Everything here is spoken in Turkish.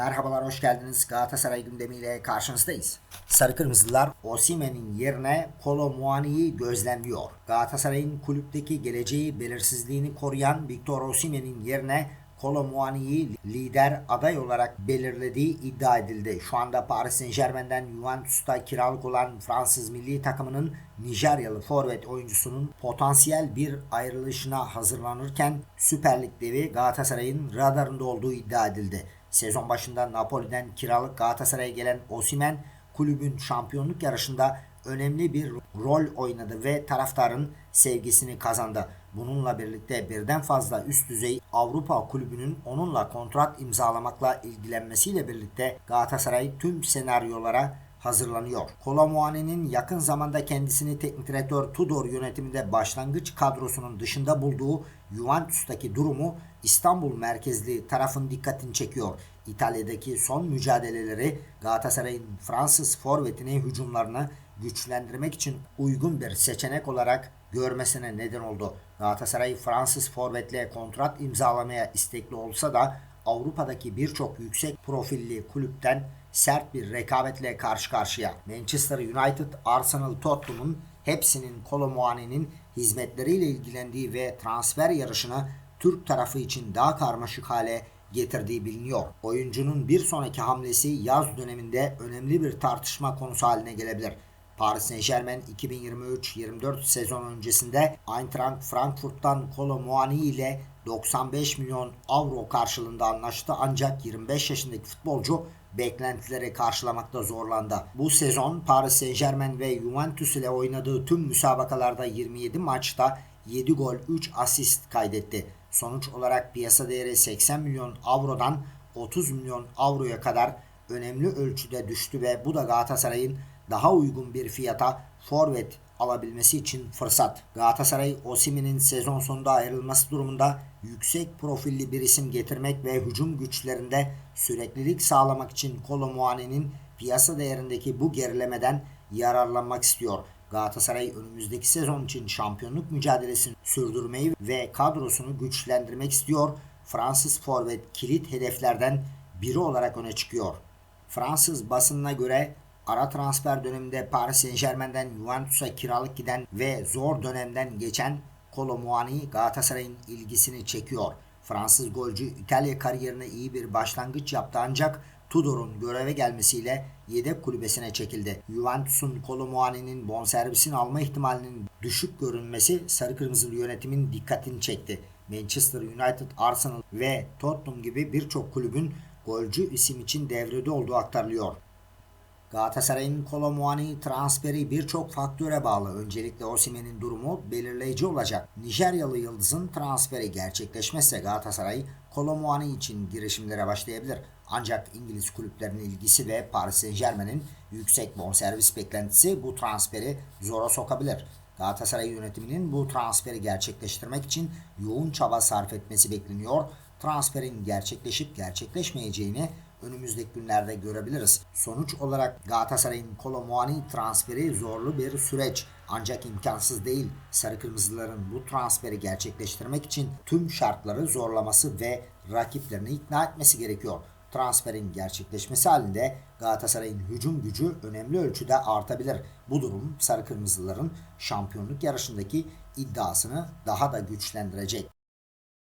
Merhabalar, hoş geldiniz. Galatasaray gündemiyle karşınızdayız. Sarı Kırmızılar Osimen'in yerine Kolo Muani'yi gözlemliyor. Galatasaray'ın kulüpteki geleceği belirsizliğini koruyan Victor Osimen'in yerine Kolo Muani'yi lider aday olarak belirlediği iddia edildi. Şu anda Paris Saint Germain'den Juventus'ta kiralık olan Fransız milli takımının Nijeryalı forvet oyuncusunun potansiyel bir ayrılışına hazırlanırken Süper Lig devi Galatasaray'ın radarında olduğu iddia edildi. Sezon başında Napoli'den kiralık Galatasaray'a gelen Osimen kulübün şampiyonluk yarışında önemli bir rol oynadı ve taraftarın sevgisini kazandı. Bununla birlikte birden fazla üst düzey Avrupa kulübünün onunla kontrat imzalamakla ilgilenmesiyle birlikte Galatasaray tüm senaryolara hazırlanıyor. Kolomuani'nin yakın zamanda kendisini teknik direktör Tudor yönetiminde başlangıç kadrosunun dışında bulduğu Juventus'taki durumu İstanbul merkezli tarafın dikkatini çekiyor. İtalya'daki son mücadeleleri Galatasaray'ın Fransız forvetine hücumlarını güçlendirmek için uygun bir seçenek olarak görmesine neden oldu. Galatasaray Fransız forvetle kontrat imzalamaya istekli olsa da Avrupa'daki birçok yüksek profilli kulüpten sert bir rekabetle karşı karşıya. Manchester United, Arsenal, Tottenham'ın hepsinin Kolomuani'nin hizmetleriyle ilgilendiği ve transfer yarışını Türk tarafı için daha karmaşık hale getirdiği biliniyor. Oyuncunun bir sonraki hamlesi yaz döneminde önemli bir tartışma konusu haline gelebilir. Paris Saint Germain 2023-24 sezon öncesinde Eintracht Frankfurt'tan Kolo Muani ile 95 milyon avro karşılığında anlaştı ancak 25 yaşındaki futbolcu beklentileri karşılamakta zorlandı. Bu sezon Paris Saint Germain ve Juventus ile oynadığı tüm müsabakalarda 27 maçta 7 gol 3 asist kaydetti. Sonuç olarak piyasa değeri 80 milyon avrodan 30 milyon avroya kadar önemli ölçüde düştü ve bu da Galatasaray'ın daha uygun bir fiyata forvet alabilmesi için fırsat. Galatasaray Osimhen'in sezon sonunda ayrılması durumunda yüksek profilli bir isim getirmek ve hücum güçlerinde süreklilik sağlamak için Kolomuani'nin piyasa değerindeki bu gerilemeden yararlanmak istiyor. Galatasaray önümüzdeki sezon için şampiyonluk mücadelesini sürdürmeyi ve kadrosunu güçlendirmek istiyor. Fransız forvet kilit hedeflerden biri olarak öne çıkıyor. Fransız basınına göre ara transfer döneminde Paris Saint Germain'den Juventus'a kiralık giden ve zor dönemden geçen Kolo Galatasaray'ın ilgisini çekiyor. Fransız golcü İtalya kariyerine iyi bir başlangıç yaptı ancak Tudor'un göreve gelmesiyle yedek kulübesine çekildi. Juventus'un Kolo Muani'nin bonservisini alma ihtimalinin düşük görünmesi sarı kırmızılı yönetimin dikkatini çekti. Manchester United, Arsenal ve Tottenham gibi birçok kulübün golcü isim için devrede olduğu aktarılıyor. Galatasaray'ın Kolomuani transferi birçok faktöre bağlı. Öncelikle Osimhen'in durumu belirleyici olacak. Nijeryalı yıldızın transferi gerçekleşmezse Galatasaray Kolomuani için girişimlere başlayabilir. Ancak İngiliz kulüplerinin ilgisi ve Paris Saint Germain'in yüksek bonservis beklentisi bu transferi zora sokabilir. Galatasaray yönetiminin bu transferi gerçekleştirmek için yoğun çaba sarf etmesi bekleniyor. Transferin gerçekleşip gerçekleşmeyeceğini önümüzdeki günlerde görebiliriz. Sonuç olarak Galatasaray'ın Kolomuani transferi zorlu bir süreç. Ancak imkansız değil. Sarı Kırmızıların bu transferi gerçekleştirmek için tüm şartları zorlaması ve rakiplerini ikna etmesi gerekiyor. Transferin gerçekleşmesi halinde Galatasaray'ın hücum gücü önemli ölçüde artabilir. Bu durum Sarı Kırmızıların şampiyonluk yarışındaki iddiasını daha da güçlendirecek.